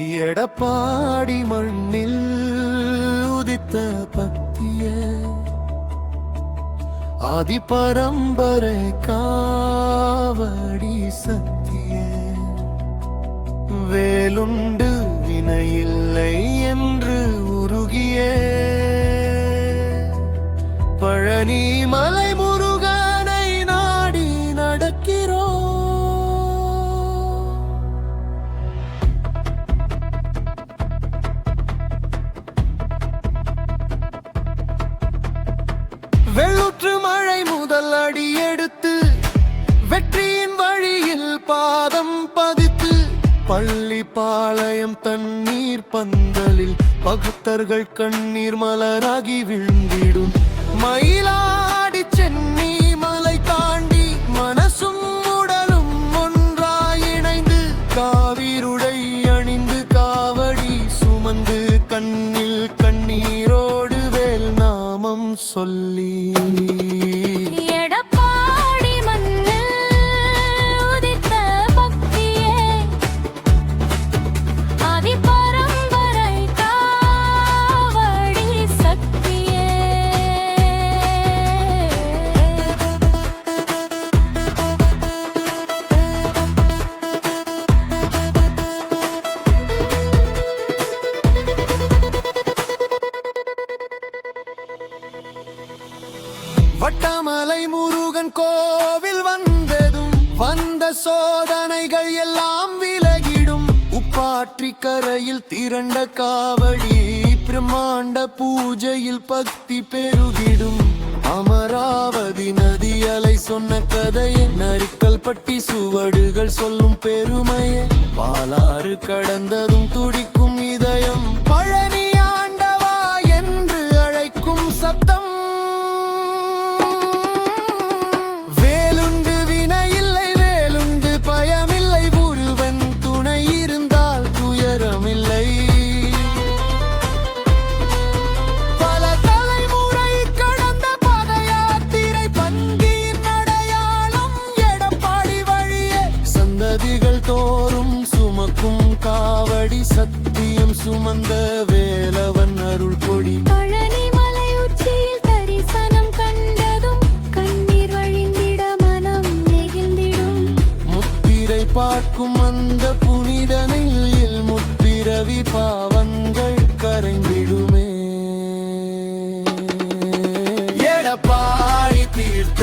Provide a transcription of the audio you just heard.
எடப்பாடி மண்ணில் உதித்த பக்திய ஆதி பரம்பரை காவடி சத்திய. வேலுண்டு வினையில்லை என்று உருகிய. பழனி மலை பாதம் பதித்து பள்ளி பாளையம் தண்ணீர் பந்தலில் பகுத்தர்கள் கண்ணீர் மலராகி விழுந்திடும். மயிலாடி சென்னி மலை தாண்டி மனசும் உடலும் ஒன்றாய் இணைந்து காவிருடை அணிந்து காவடி சுமந்து கண்ணில் கண்ணீரோடு வேல் நாமம் சொல்ல வட்டமலை முருகன் கோவில் வந்ததும் வந்த சோதனைகள் எல்லாம் விலகிடும். உப்பாற்றி கரையில் திரண்ட காவடி பிரம்மாண்ட பூஜையில் பக்தி பெருகிடும். அமராவதி நதி அலை சொன்ன கதையை நரிக்கல் பட்டி சுவடுகள் சொல்லும் பெருமையே. பாலாறு கடந்ததும் துடிக்கும் சுமந்த வேலவன் அருள் கொடி. பழனி மலை உச்சியில் தரிசனம் கண்டதும் கண்ணீர் வழிந்திட மனம் நெகிழ்ந்திடும். முத்திரை பார்க்கும் அந்த புனித நெல்லில் முத்திரவி பாவங்கள் கரைந்திடுமே. எடப்பாடி தீர்த்த